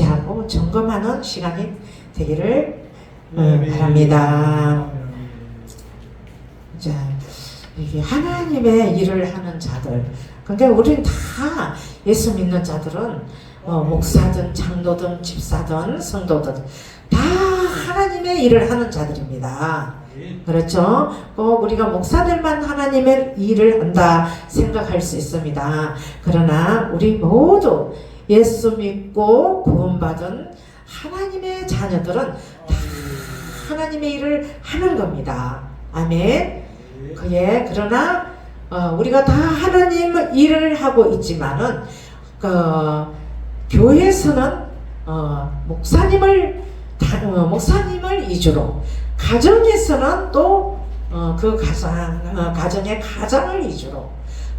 감시하고 점검하는 시간이 되기를 음, 바랍니다. 자, 이게 하나님의 일을 하는 자들. 그러니까 우리는 다 예수 믿는 자들은 어, 목사든 장로든 집사든 성도든 다 하나님의 일을 하는 자들입니다. 그렇죠? 꼭 우리가 목사들만 하나님의 일을 한다 생각할 수 있습니다. 그러나 우리 모두 예수 믿고 구원받은 하나님의 자녀들은 다 하나님의 일을 하는 겁니다. 아멘. 그예 그러나 어, 우리가 다 하나님 일을 하고 있지만은 그 교회에서는 어, 목사님을 다, 어, 목사님을 위주로 가정에서는 또그 가정 어, 가정의 가장을 위주로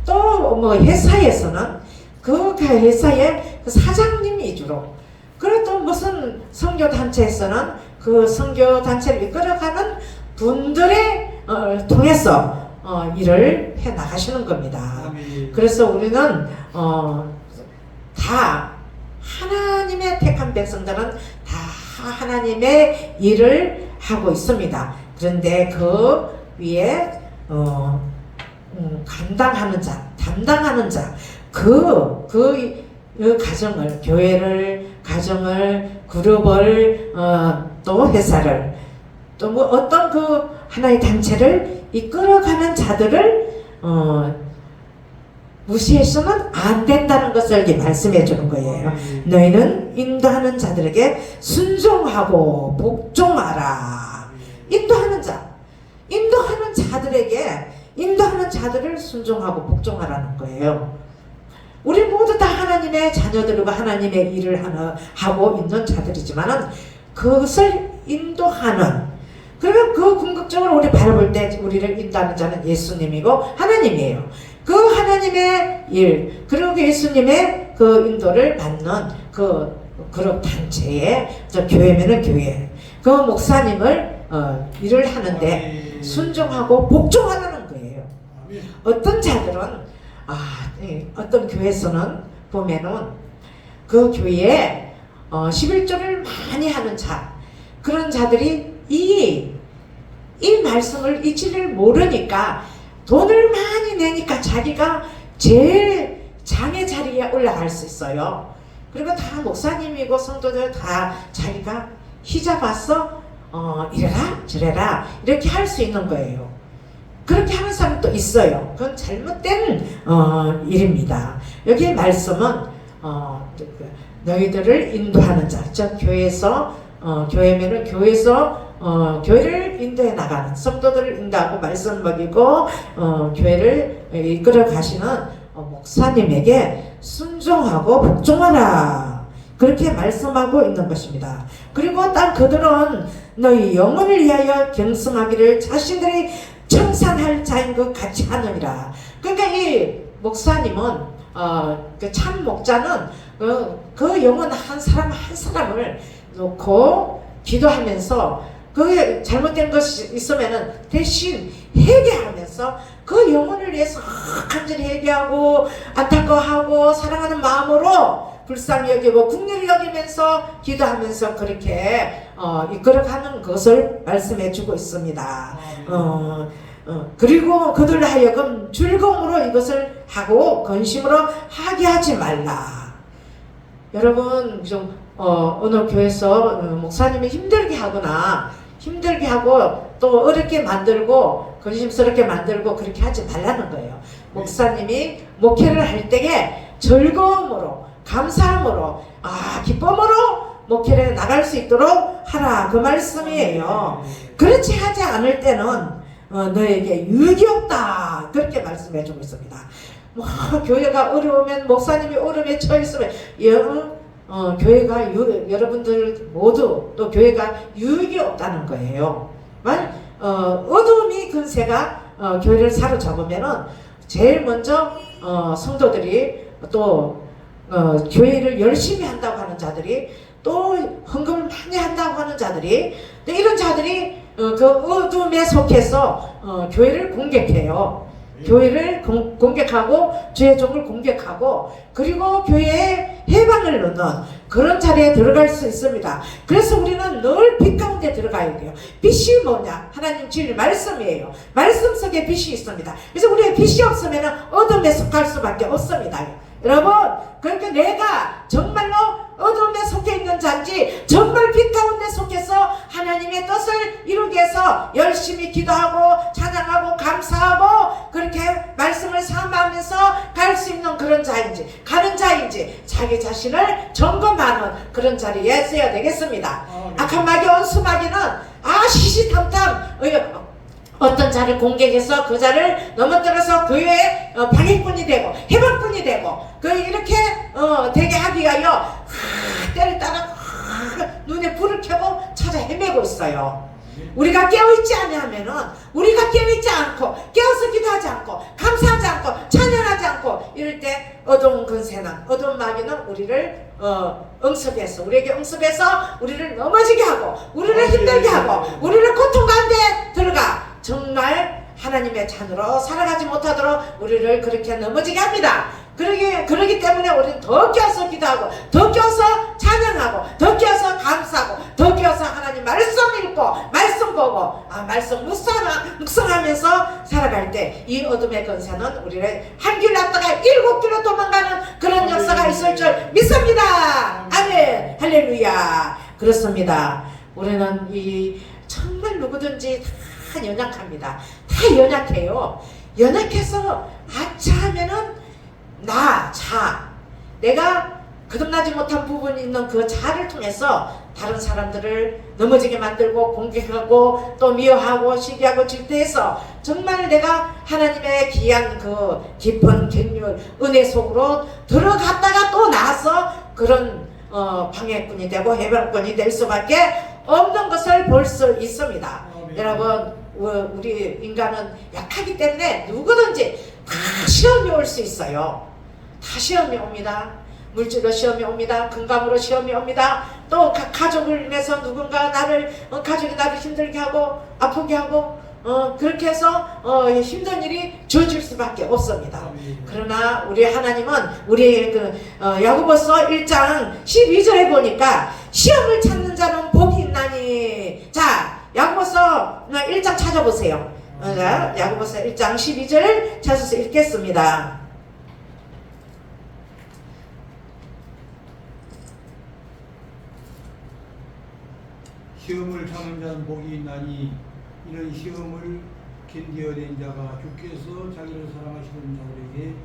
또 뭐 회사에서는 그 회사의 그 사장님 위주로 그리고 또 무슨 선교 단체에서는 그 선교 단체를 이끌어가는 분들의 어, 통해서 어, 일을 해 나가시는 겁니다. 그래서 우리는 어, 다 하나님의 택한 백성들은 다 하나님의 일을 하고 있습니다. 그런데 그 위에 어, 음, 감당하는 자, 담당하는 자, 그, 그, 그 가정을, 교회를, 가정을, 그룹을, 어, 또 회사를, 또 뭐 어떤 그 하나의 단체를 이끌어가는 자들을, 어, 무시해서는 안 된다는 것을 이렇게 말씀해 주는 거예요. 너희는 인도하는 자들에게 순종하고 복종하라. 인도하는 자, 인도하는 자들에게 인도하는 자들을 순종하고 복종하라는 거예요. 우리 모두 다 하나님의 자녀들과 하나님의 일을 하는, 하고 있는 자들이지만은 그것을 인도하는 그러면 그 궁극적으로 우리 바라볼 때 우리를 인도하는 자는 예수님이고 하나님이에요. 그 하나님의 일 그리고 그 예수님의 그 인도를 받는 그 그룹 단체에 저 교회면은 교회 그 목사님을 어, 일을 하는데 순종하고 복종하라는 거예요. 어떤 자들은 아 예, 어떤 교회에서는 보면은 그 교회에 어, 11조를 많이 하는 자 그런 자들이 이, 이 말씀을 이치를 모르니까 돈을 많이 내니까 자기가 제일 장의 자리에 올라갈 수 있어요. 그리고 다 목사님이고 성도들 다 자기가 휘잡아서 어, 이래라 저래라 이렇게 할 수 있는 거예요. 그렇게 하는 사람도 있어요. 그건 잘못된 어, 일입니다. 여기 말씀은 어, 그, 너희들을 인도하는 자, 즉 교회에서 어, 교회면은 교회에서 어, 교회를 인도해 나가는 성도들을 인도하고 말씀 먹이고 어, 교회를 이끌어 가시는 어, 목사님에게 순종하고 복종하라 그렇게 말씀하고 있는 것입니다. 그리고 딱 그들은 너희 영혼을 위하여 경성하기를 자신들이 청산할 자인 것 같이 하느니라. 그러니까 이 목사님은 어, 그 참 목자는 그, 그 영혼 한 사람 한 사람을 놓고 기도하면서 그 잘못된 것이 있으면은 대신 회개하면서 그 영혼을 위해서 간절히 회개하고 안타까워하고 사랑하는 마음으로 불쌍히 여기고 국리를 여기면서 기도하면서 그렇게 어, 이끌어가는 것을 말씀해 주고 있습니다. 어, 어, 그리고 그들 하여금 즐거움으로 이것을 하고 건심으로 하게 하지 말라. 여러분 좀 어, 어느 교회에서 어, 목사님이 힘들게 하거나 힘들게 하고 또 어렵게 만들고 근심스럽게 만들고 그렇게 하지 말라는 거예요. 목사님이 목회를 할 때에 즐거움으로 감사함으로 아 기쁨으로 목회를 나갈 수 있도록 하라 그 말씀이에요. 그렇지 하지 않을 때는 어, 너에게 유익이 없다 그렇게 말씀해 주고 있습니다. 뭐 교회가 어려우면 목사님이 어려움에 처했으면 여, 어, 교회가 유, 여러분들 모두 또 교회가 유익이 없다는 거예요. 만 어, 어둠이 근세가 어, 교회를 사로잡으면은 제일 먼저 어, 성도들이 또 어, 교회를 열심히 한다고 하는 자들이 또 헌금을 많이 한다고 하는 자들이 또 이런 자들이 어, 그 어둠에 속해서 어, 교회를 공격해요. 교회를 공, 공격하고 주의 종을 공격하고 그리고 교회에 해방을 넣는 그런 자리에 들어갈 수 있습니다. 그래서 우리는 늘 빛 가운데 들어가야 돼요. 빛이 뭐냐? 하나님 진리 말씀이에요. 말씀 속에 빛이 있습니다. 그래서 우리의 빛이 없으면 어둠에 속할 수밖에 없습니다. 여러분, 그러니까 내가 정말로 어둠에 속해 있는 자인지 정말 빛 가운데 속해서 하나님의 뜻을 이루기 위해서 열심히 기도하고 찬양하고 감사하고 그렇게 말씀을 삼으면서 갈 수 있는 그런 자인지 가는 자인지 자기 자신을 점검하는 그런 자리에 서야 되겠습니다. 악한 마귀 원수마귀는 아 시시탐탐 어, 어떤 자를 공격해서 그 자를 넘어뜨려서 그의 어, 방해꾼이 되고 해방꾼이 되고 그 이렇게 어, 되게 하기 위하여 아, 때를 따라 아, 눈에 불을 켜고 찾아 헤매고 있어요. 우리가 깨어있지 않으면은 우리가 깨어있지 않고 깨어서 기도하지 않고 감사하지 않고 찬양하지 않고 이럴 때 어두운 근세는 어두운 마귀는 우리를 어, 응습해서 우리에게 응습해서 우리를 넘어지게 하고 우리를 힘들게 하고 우리를 고통 가운데 들어가 정말 하나님의 잔으로 살아가지 못하도록 우리를 그렇게 넘어지게 합니다. 그러기, 그러기 때문에 우리는 더 껴서 기도하고, 더 껴서 찬양하고, 더 껴서 감사하고, 더 껴서 하나님 말씀 읽고, 말씀 보고, 아, 말씀 묵상하, 묵상하면서 살아갈 때 이 어둠의 권세는 우리를 한 길 났다가 일곱 길로 도망가는 그런 역사가 있을 줄 믿습니다. 아멘. 할렐루야. 그렇습니다. 우리는 이 정말 누구든지 다 연약합니다. 다 연약해요. 연약해서 아차 하면은 나, 자. 내가 거듭나지 못한 부분이 있는 그 자를 통해서 다른 사람들을 넘어지게 만들고 공격하고 또 미워하고 시기하고 질투해서 정말 내가 하나님의 귀한 그 깊은 갱률 은혜 속으로 들어갔다가 또 나와서 그런 어, 방해꾼이 되고 해방꾼이 될 수밖에 없는 것을 볼 수 있습니다. 아멘. 여러분 우- 우리 인간은 약하기 때문에 누구든지 다 시험이 올 수 있어요. 다 시험이 옵니다. 물질로 시험이 옵니다. 건강으로 시험이 옵니다. 또 가, 가족을 인해서 누군가 나를 어, 가족이 나를 힘들게 하고 아프게 하고 어, 그렇게 해서 어, 힘든 일이 저질 수밖에 없습니다. 그러나 우리 하나님은 우리의 그 어, 야고보서 1장 12절에 보니까 시험을 찾는 자는 복이 있나니 자 야고보서 1장 찾아보세요. 야고보서 1장 12절 찾아서 읽겠습니다. 시험을 참은 자는 복이 있나니 이런 시험을 견디어낸 자가 주께서 자기를 사랑하시는 자들에게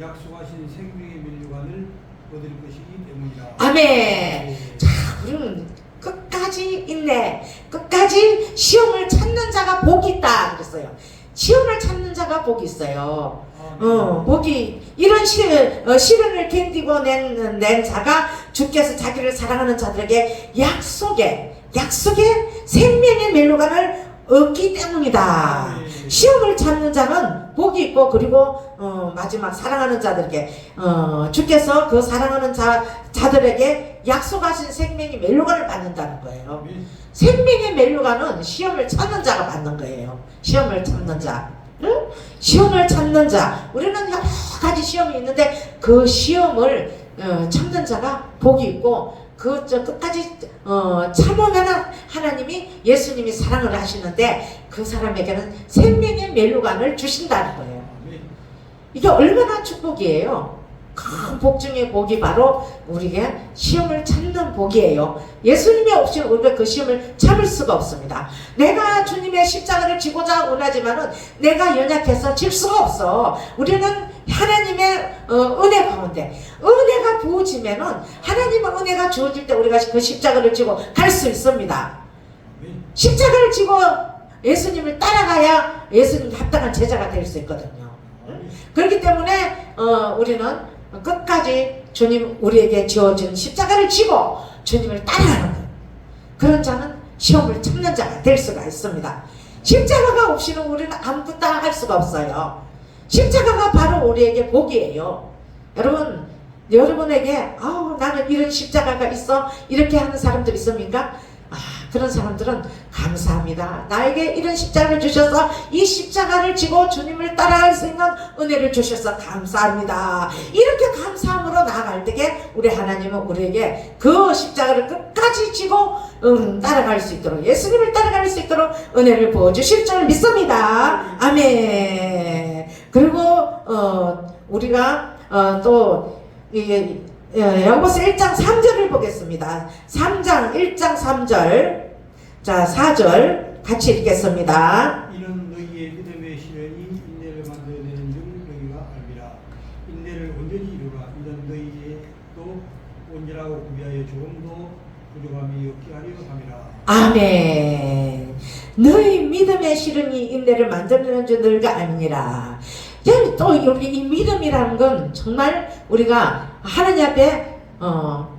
약속하신 생명의 면류관을 얻을 것이기 때문이라. 아멘. 자, 우리는 끝까지 있네. 끝까지 시험을 찾는 자가 복이 있다. 그랬어요. 시험을 찾는 자가 복이 있어요. 어, 복이 이런 시, 어, 시련을 견디고 낸, 낸 자가 주께서 자기를 사랑하는 자들에게 약속의 약속의 생명의 멜로간을 얻기 때문이다. 시험을 찾는 자는 복이 있고 그리고 어, 마지막 사랑하는 자들에게 어, 주께서 그 사랑하는 자 자들에게 약속하신 생명의 멜로간을 받는다는 거예요. 아멘. 생명의 멜로가는 시험을 찾는 자가 받는 거예요. 시험을 찾는 자. 응? 시험을 찾는 자. 우리는 여러 가지 시험이 있는데 그 시험을 어, 참는 자가 복이 있고 그저 끝까지 어, 참으면 하나님이 예수님이 사랑을 하시는데 그 사람에게는 생명의 멜로간을 주신다는 거예요. 이게 얼마나 축복이에요. 큰 복 중에 복이 바로 우리가 시험을 참는 복이에요. 예수님이 없이는 우리가 그 시험을 참을 수가 없습니다. 내가 주님의 십자가를 지고자 원하지만은 내가 연약해서 질 수가 없어. 우리는 하나님의 어, 은혜 가운데 은혜가 부어지면은 하나님의 은혜가 주어질 때 우리가 그 십자가를 지고 갈 수 있습니다. 십자가를 지고 예수님을 따라가야 예수님 합당한 제자가 될 수 있거든요. 그렇기 때문에 어, 우리는 끝까지 주님 우리에게 지어진 십자가를 지고 주님을 따라가는 것. 그런 자는 시험을 참는 자가 될 수가 있습니다. 십자가가 없이는 우리는 아무것도 할 수가 없어요. 십자가가 바로 우리에게 복이에요. 여러분, 여러분에게 아우 나는 이런 십자가가 있어 이렇게 하는 사람들 있습니까? 아 그런 사람들은 감사합니다. 나에게 이런 십자가를 주셔서 이 십자가를 지고 주님을 따라갈 수 있는 은혜를 주셔서 감사합니다. 이렇게 감사함으로 나아갈 때에 우리 하나님은 우리에게 그 십자가를 끝까지 지고 음, 따라갈 수 있도록 예수님을 따라갈 수 있도록 은혜를 부어 주실 줄 믿습니다. 아멘. 그리고 어, 우리가 어, 또 이, 예, 여고서 1장 3절을 보겠습니다. 3장 1장 3절 자 4절 같이 읽겠습니다. 이는 너희의 믿음의 시련이 인내를 만들어내는 줄 너희가 알미라. 인내를 온전히 이루라. 이는 너희의 또 온전하고 구비하여 조금도 부족함이 없게 하려 함이라. 아멘. 너희 믿음의 시련이 인내를 만들어내는 줄 너희가. 야, 또 여기 이 믿음이라는 건 정말 우리가 하나님 앞에 어,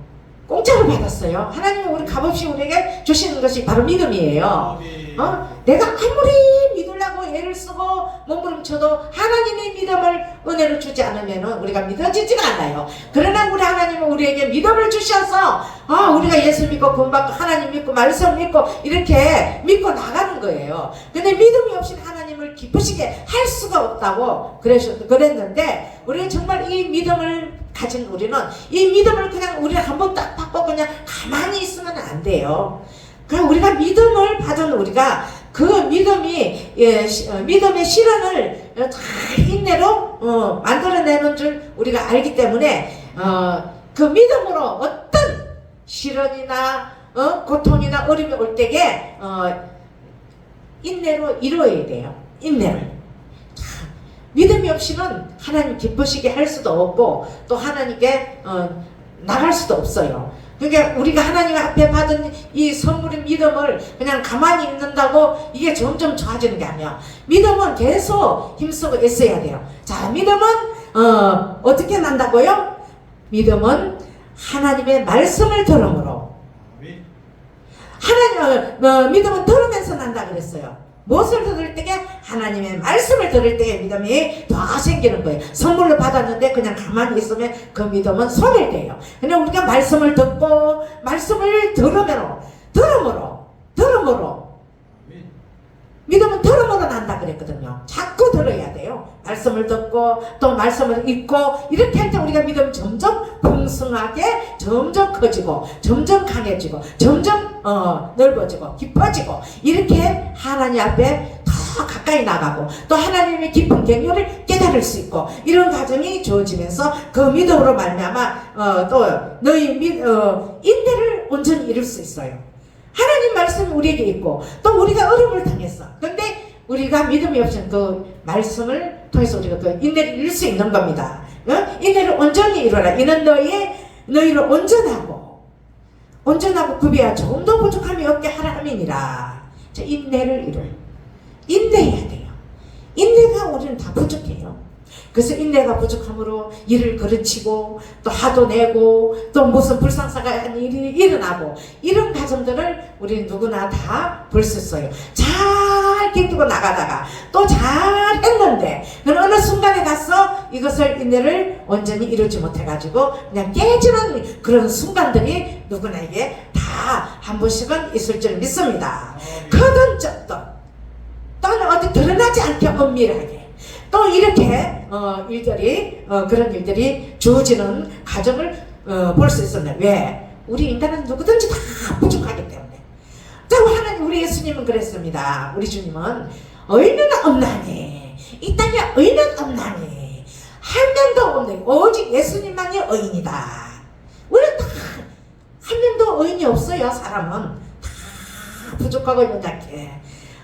공짜로 받았어요. 하나님은 우리 값없이 우리에게 주시는 것이 바로 믿음이에요. 아멘. 어? 내가 아무리 믿으려고 애를 쓰고 몸부림쳐도 하나님의 믿음을 은혜로 주지 않으면 우리가 믿어지지가 않아요. 그러나 우리 하나님은 우리에게 믿음을 주셔서 아 우리가 예수 믿고 구원받고 하나님 믿고 말씀 믿고 이렇게 믿고 나가는 거예요. 근데 믿음이 없이 하나님을 기쁘시게 할 수가 없다고 그랬는데 우리는 정말 이 믿음을 가진 우리는 이 믿음을 그냥 우리가 한번 딱 받고 그냥 가만히 있으면 안 돼요. 그러니까 우리가 믿음을 받은 우리가 그 믿음이 예, 시- 어, 믿음의 실현을 어, 잘 인내로 어, 만들어내는 줄 우리가 알기 때문에 어, 그 믿음으로 어떤 실현이나 어, 고통이나 어려움이 올 때에 어, 인내로 이루어야 돼요. 인내를. 자, 믿음이 없이는 하나님 기쁘시게 할 수도 없고 또 하나님께 어, 나갈 수도 없어요. 그러니까 우리가 하나님 앞에 받은 이 선물인 믿음을 그냥 가만히 있는다고 이게 점점 좋아지는 게 아니야. 믿음은 계속 힘쓰고 애써야 돼요. 자, 믿음은 어, 어떻게 난다고요? 믿음은 하나님의 말씀을 들음으로. 하나님 어, 어, 믿음은 들으면서 난다 그랬어요. 무엇을 들을 때에 하나님의 말씀을 들을 때에 믿음이 더 생기는 거예요. 선물로 받았는데 그냥 가만히 있으면 그 믿음은 소멸돼요. 근데 우리가 말씀을 듣고 말씀을 들으므로 들음으로 들음으로. 믿음은 들음으로 난다 그랬거든요. 자꾸 들어야 돼요. 말씀을 듣고 또 말씀을 읽고 이렇게 할 때 우리가 믿음 점점 풍성하게 점점 커지고 점점 강해지고 점점 어, 넓어지고 깊어지고 이렇게 하나님 앞에 더 가까이 나가고 또 하나님의 깊은 경륜을 깨달을 수 있고 이런 과정이 주어지면서 그 믿음으로 말미암아 어, 또 너희 믿, 어, 인내를 온전히 이룰 수 있어요. 하나님 말씀이 우리에게 있고 또 우리가 어려움을 당했어. 근데 우리가 믿음이 없으면 그 말씀을 통해서 우리가 그 인내를 이룰 수 있는 겁니다. 어? 인내를 온전히 이루라. 이는 너희의 너희를 온전하고 온전하고 구비하 조금도 부족함이 없게 하라 함이니라. 자, 인내를 이루. 인내해야 돼요. 인내가 우리는 다 부족해요. 그래서 인내가 부족함으로 일을 그르치고 또 화도 내고 또 무슨 불상사가 한 일이 일어나고 이런 과정들을 우리 누구나 다 볼 수 있어요. 잘 기쁘고 나가다가 또 잘 했는데 그 어느 순간에 가서 이것을 인내를 온전히 이루지 못해가지고 그냥 깨지는 그런 순간들이 누구나에게 다 한 번씩은 있을 줄 믿습니다. 아멘. 거둔 적도 또는 어디 드러나지 않게 은밀하게 또 이렇게 어, 일들이 어, 그런 일들이 주어지는 과정을 어, 볼 수 있었네. 왜? 우리 인간은 누구든지 다 부족하기 때문에. 자, 하나님 우리 예수님은 그랬습니다. 우리 주님은 의인은 없나니 이 땅에 의인은 없나니 한 명도 없네. 오직 예수님만이 의인이다. 우리는 다한 명도 의인이 없어요. 사람은 다 부족하고 연약해.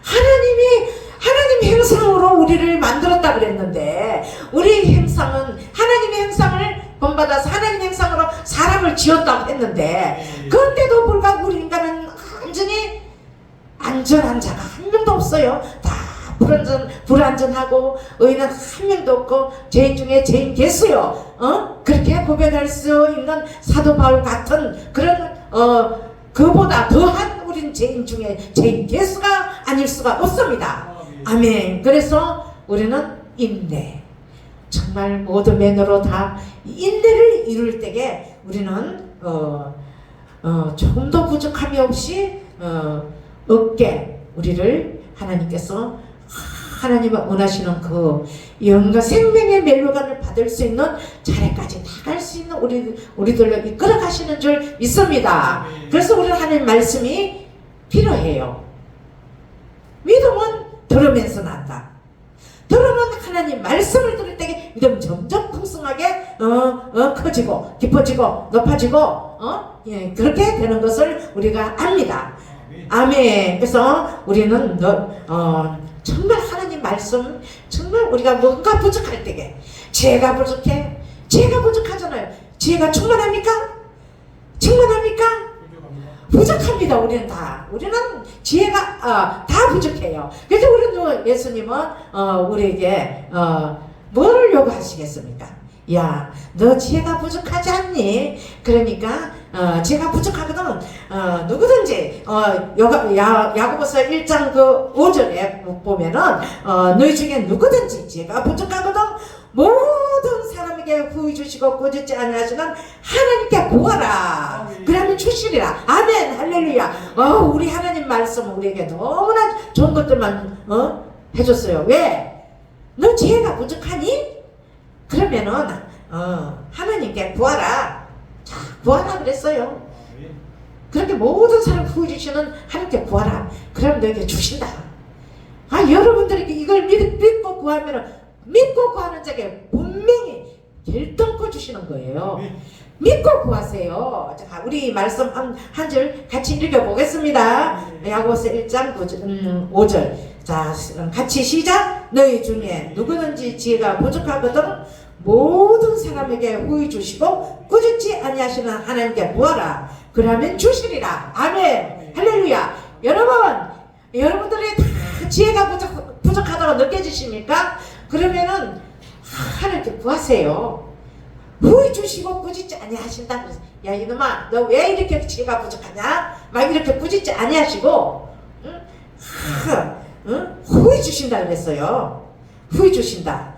하나님이 하나님 형상으로 우리를 만들었다 그랬는데 우리 형상은 하나님의 형상을 본받아서 하나님 형상으로 사람을 지었다고 했는데 그런데도 불구하고 우리 인간은 완전히 안전한 자가 한 명도 없어요. 다 불안전 불안전하고 의인은 한 명도 없고 죄인 중에 죄인 개수요. 어 그렇게 고백할 수 있는 사도 바울 같은 그런 어 그보다 더한 우린 죄인 중에 죄인 개수가 아닐 수가 없습니다. 아멘. 그래서 우리는 인내. 정말 모든 면으로 다 인내를 이룰 때에 우리는 어, 어, 조금도 부족함이 없이 어, 없게 우리를 하나님께서 하나님을 원하시는 그 영과 생명의 멜로간을 받을 수 있는 자리까지 나갈 수 있는 우리 우리들을 이끌어 가시는 줄 믿습니다. 그래서 우리는 하나님 말씀이 필요해요. 믿음은 들으면서 난다. 들으면 하나님 말씀을 들을 때 믿음 점점 풍성하게 어, 어, 커지고 깊어지고 높아지고 어? 예, 그렇게 되는 것을 우리가 압니다. 아멘. 그래서 우리는 너, 어, 정말 하나님 말씀 정말 우리가 뭔가 부족할 때에 지혜가 부족해. 지혜가 부족하잖아요. 지혜가 충만합니까? 충만합니까? 부족합니다. 우리는 다. 우리는 지혜가 어, 다 부족해요. 그래서 우리는 예수님은 어, 우리에게 어, 뭐를 요구하시겠습니까? 야, 너 지혜가 부족하지 않니? 그러니까 어, 지혜가 부족하거든. 어, 누구든지 어, 여, 야, 야고보서 1장 그 5절에 보면은 어, 너희 중에 누구든지 지혜가 부족하거든. 모든 사람에게 후히 주시고 꾸짖지 아니하시는 하나님께 구하라. 그러면 주시리라. 아멘. 할렐루야. 어, 우리 하나님 말씀 우리에게 너무나 좋은 것들만 어? 해줬어요. 왜? 너 지혜가 부족하니? 그러면은 어, 하나님께 구하라. 자, 구하라 그랬어요. 그렇게 모든 사람 후히 주시는 하나님께 구하라. 그럼 너에게 주신다. 아, 여러분들에게 이걸 믿, 믿고 구하면 믿고 구하는 자에게 분명히 결정코 주시는 거예요. 믿고 구하세요. 자, 우리 말씀 한한절 같이 읽어보겠습니다. 야고보서 1장 9절, 음, 5절. 자, 음, 같이 시작. 너희 중에 누구든지 지혜가 부족하거든 모든 사람에게 후히 주시고 꾸짖지 아니하시는 하나님께 구하라. 그러면 주시리라. 아멘. 할렐루야. 여러분, 여러분들이 다 지혜가 부족, 부족하다고 느껴지십니까? 그러면은 하나님께 구하세요. 후히 주시고 꾸짖지 아니하신다. 그래서 야 이놈아 너 왜 이렇게 지혜가 부족하냐? 막 이렇게 꾸짖지 아니하시고 응? 하, 응? 후히 주신다 그랬어요. 후히 주신다.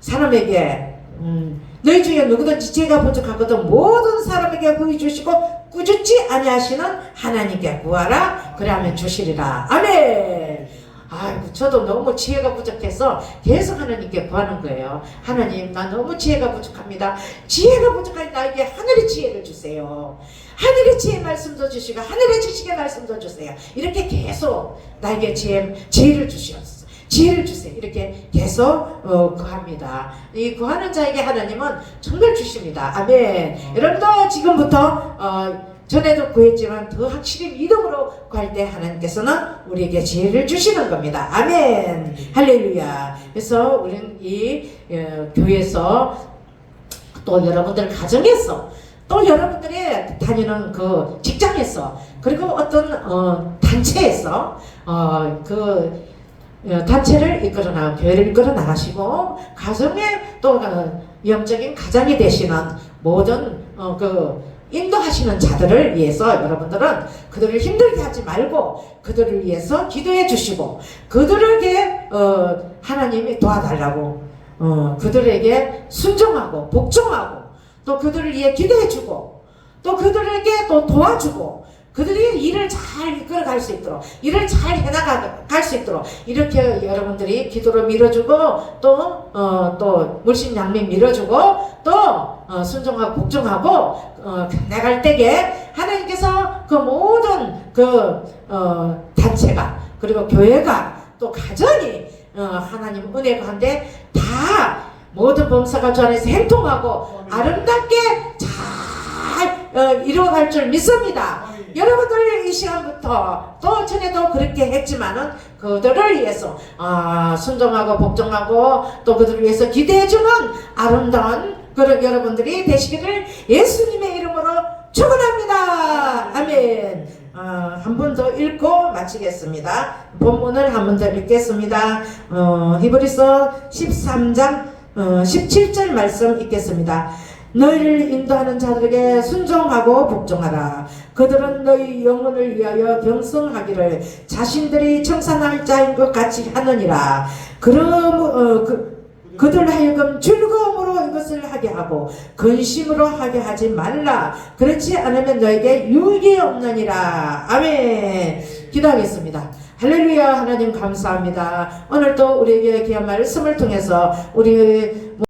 사람에게 음, 너희 중에 누구든지 지혜가 부족하거든 모든 사람에게 후히 주시고 꾸짖지 아니하시는 하나님께 구하라. 그러면 주시리라. 아멘. 아이고 저도 너무 지혜가 부족해서 계속 하나님께 구하는 거예요. 하나님 나 너무 지혜가 부족합니다. 지혜가 부족하니 나에게 하늘의 지혜를 주세요. 하늘의 지혜 말씀도 주시고 하늘의 지식의 말씀도 주세요. 이렇게 계속 나에게 지혜 지혜를 주시옵소서. 지혜를 주세요. 이렇게 계속 어, 구합니다. 이 구하는 자에게 하나님은 정말 주십니다. 아멘. 여러분도 지금부터 어, 전에도 구했지만 더 확실히 믿음으로 구할 때 하나님께서는 우리에게 지혜를 주시는 겁니다. 아멘. 할렐루야. 그래서 우리는 이 어, 교회에서 또 여러분들 가정에서 또 여러분들이 다니는 그 직장에서 그리고 어떤 어, 단체에서 어, 그 어, 단체를 이끌어 나 교회를 이끌어 나가시고 가정에 또 어, 영적인 가장이 되시는 모든 어, 그 인도하시는 자들을 위해서 여러분들은 그들을 힘들게 하지 말고 그들을 위해서 기도해 주시고 그들에게 어, 하나님이 도와달라고 어, 그들에게 순종하고 복종하고 또 그들을 위해 기도해 주고 또 그들에게 또 도와주고 그들이 일을 잘 이끌어갈 수 있도록 일을 잘 해나갈 수 있도록 이렇게 여러분들이 기도로 밀어주고 또어또 물심양면 밀어주고 또 어, 순종하고 복종하고 어, 나갈 때에 하나님께서 그 모든 그 어, 단체가 그리고 교회가 또 가정이 어, 하나님 은혜 가운데 다 모든 범사가 주 안에서 행통하고 아름답게 잘 어, 이루어갈 줄 믿습니다. 여러분들 이 시간부터 또 전에도 그렇게 했지만은 그들을 위해서 아, 순종하고 복종하고 또 그들을 위해서 기대해주는 아름다운 그런 여러분들이 되시기를 예수님의 이름으로 축원합니다. 아멘. 어, 한번 더 읽고 마치겠습니다. 본문을 한 번 더 읽겠습니다. 어, 히브리서 13장 어, 17절 말씀 읽겠습니다. 너희를 인도하는 자들에게 순종하고 복종하라. 그들은 너희 영혼을 위하여 경성하기를 자신들이 청산할 자인 것 같이 하느니라. 그럼 어, 그, 그들 하여금 즐거움으로 이것을 하게 하고 근심으로 하게 하지 말라. 그렇지 않으면 너에게 유익이 없느니라. 아멘. 기도하겠습니다. 할렐루야 하나님 감사합니다. 오늘도 우리에게 귀한 말씀을 통해서 우리